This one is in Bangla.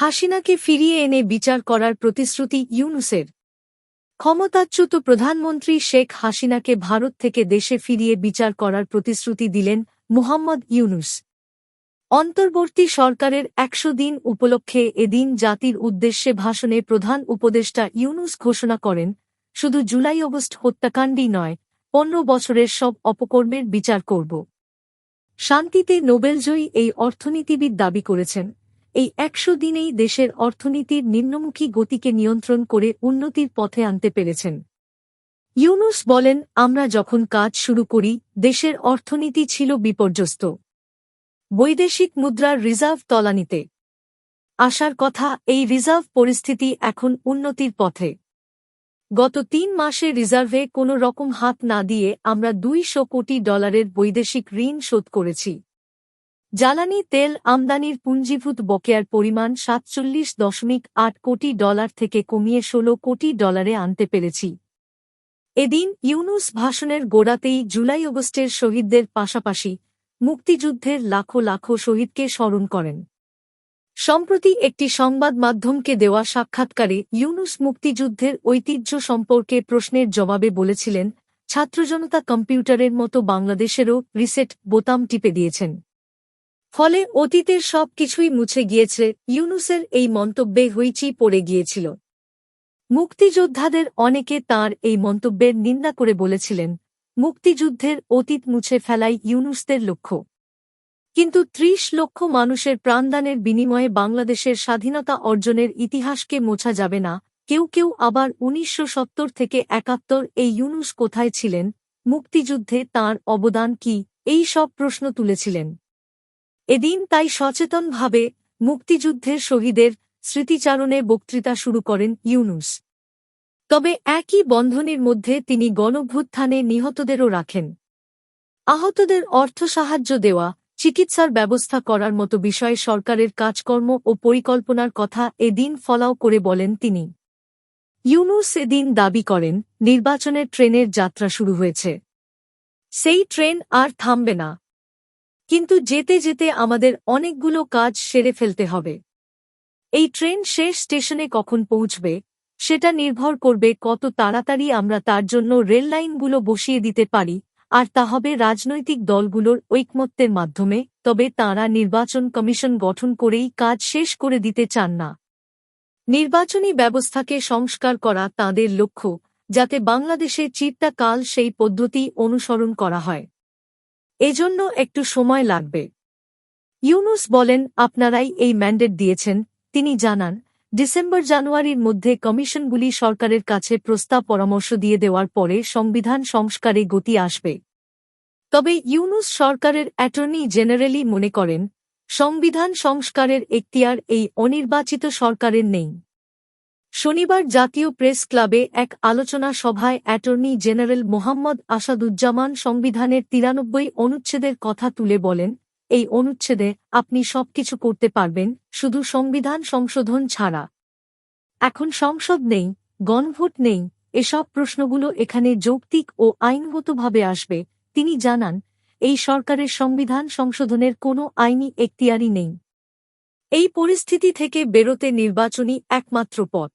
হাসিনাকে ফিরিয়ে এনে বিচার করার প্রতিশ্রুতি ইউনুসের। ক্ষমতাচ্যুত প্রধানমন্ত্রী শেখ হাসিনাকে ভারত থেকে দেশে ফিরিয়ে বিচার করার প্রতিশ্রুতি দিলেন মুহাম্মদ ইউনুস। অন্তর্বর্তী সরকারের একশো দিন উপলক্ষে এদিন জাতির উদ্দেশ্যে ভাষণে প্রধান উপদেষ্টা ইউনুস ঘোষণা করেন, শুধু জুলাই অগস্ট হত্যাকাণ্ডই নয়, পনেরো বছরের সব অপকর্মের বিচার করব। শান্তিতে নোবেলজয়ী এই অর্থনীতিবিদ দাবি করেছেন। এই একশো দিনেই দেশের অর্থনীতির নিম্নমুখী গতিকে নিয়ন্ত্রণ করে উন্নতির পথে আনতে পেরেছেন। ইউনুস বলেন, আমরা যখন কাজ শুরু করি, দেশের অর্থনীতি ছিল বিপর্যস্ত। বৈদেশিক মুদ্রার রিজার্ভ তলানিতে। আসার কথা, এই রিজার্ভ পরিস্থিতি এখন উন্নতির পথে। গত তিন মাসে রিজার্ভে কোনো রকম হাত না দিয়ে আমরা দুইশো কোটি ডলারের বৈদেশিক ঋণ শোধ করেছি। জ্বালানি তেল আমদানির পুঞ্জীভূত বকেয়ার পরিমাণ সাতচল্লিশ দশমিক আট কোটি ডলার থেকে কমিয়ে ষোলো কোটি ডলারে আনতে পেরেছি। এদিন ইউনুস ভাষণের গোড়াতেই জুলাই অগস্টের শহীদদের পাশাপাশি মুক্তিযুদ্ধের লাখো লাখো শহীদকে স্মরণ করেন। সম্প্রতি একটি সংবাদ মাধ্যমকে দেওয়া সাক্ষাৎকারে ইউনুস মুক্তিযুদ্ধের ঐতিহ্য সম্পর্কে প্রশ্নের জবাবে বলেছিলেন, ছাত্রজনতা কম্পিউটারের মতো বাংলাদেশেরও রিসেট বোতাম টিপে দিয়েছেন। ফলে অতীতের সব কিছুই মুছে গিয়েছে, ইউনুসের এই মন্তব্যে হইচি পড়ে গিয়েছিল। মুক্তিযোদ্ধাদের অনেকে তার এই মন্তব্যের নিন্দা করে বলেছিলেন, মুক্তিযুদ্ধের অতীত মুছে ফেলাই ইউনুসদের লক্ষ্য। কিন্তু ত্রিশ লক্ষ মানুষের প্রাণদানের বিনিময়ে বাংলাদেশের স্বাধীনতা অর্জনের ইতিহাসকে মোছা যাবে না, কেউ কেউ আবার উনিশশো সত্তর থেকে একাত্তর এই ইউনুস কোথায় ছিলেন, মুক্তিযুদ্ধে তার অবদান কি, এই সব প্রশ্ন তুলেছিলেন। এদিন তাই সচেতনভাবে মুক্তিযুদ্ধের শহীদের স্মৃতিচারণে বক্তৃতা শুরু করেন ইউনুস। তবে একই বন্ধনের মধ্যে তিনি গণভ্যুত্থানে নিহতদেরও রাখেন। আহতদের অর্থ সাহায্য দেওয়া, চিকিৎসার ব্যবস্থা করার মতো বিষয়ে সরকারের কাজকর্ম ও পরিকল্পনার কথা এদিন ফলাও করে বলেন তিনি। ইউনুস এদিন দাবি করেন, নির্বাচনের ট্রেনের যাত্রা শুরু হয়েছে। সেই ট্রেন আর থামবে না। কিন্তু যেতে যেতে আমাদের অনেকগুলো কাজ সেরে ফেলতে হবে। এই ট্রেন শেষ স্টেশনে কখন পৌঁছবে, সেটা নির্ভর করবে কত তাড়াতাড়ি আমরা তার জন্য রেললাইনগুলো বসিয়ে দিতে পারি, আর তা হবে রাজনৈতিক দলগুলোর ঐকমত্যের মাধ্যমে, তবে তাঁরা নির্বাচন কমিশন গঠন করেই কাজ শেষ করে দিতে চান না। নির্বাচনী ব্যবস্থাকে সংস্কার করা তাঁদের লক্ষ্য, যাতে বাংলাদেশে চিত্তাকাল সেই পদ্ধতি অনুসরণ করা হয়। এজন্য একটু সময় লাগবে। ইউনুস বলেন, আপনারাই এই ম্যান্ডেট দিয়েছেন। তিনি জানান, ডিসেম্বর জানুয়ারির মধ্যে কমিশনগুলি সরকারের কাছে প্রস্তাব পরামর্শ দিয়ে দেওয়ার পরে সংবিধান সংস্কারে গতি আসবে। তবে ইউনুস সরকারের অ্যাটর্নি জেনারেলি মনে করেন, সংবিধান সংস্কারের এখতিয়ার এই অনির্বাচিত সরকারের নেই। শনিবার জাতীয় প্রেস ক্লাবে এক আলোচনা সভায় অ্যাটর্নি জেনারেল মোহাম্মদ আসাদুজ্জামান সংবিধানের তিরানব্বই অনুচ্ছেদের কথা তুলে বলেন, এই অনুচ্ছেদে আপনি সবকিছু করতে পারবেন, শুধু সংবিধান সংশোধন ছাড়া। এখন সংসদ নেই, গণভোট নেই, এসব প্রশ্নগুলো এখানে যৌক্তিক ও আইনগতভাবে আসবে। তিনি জানান, এই সরকারের সংবিধান সংশোধনের কোনো আইনি এখতিয়ারই নেই। এই পরিস্থিতি থেকে বেরোতে নির্বাচনী একমাত্র পথ।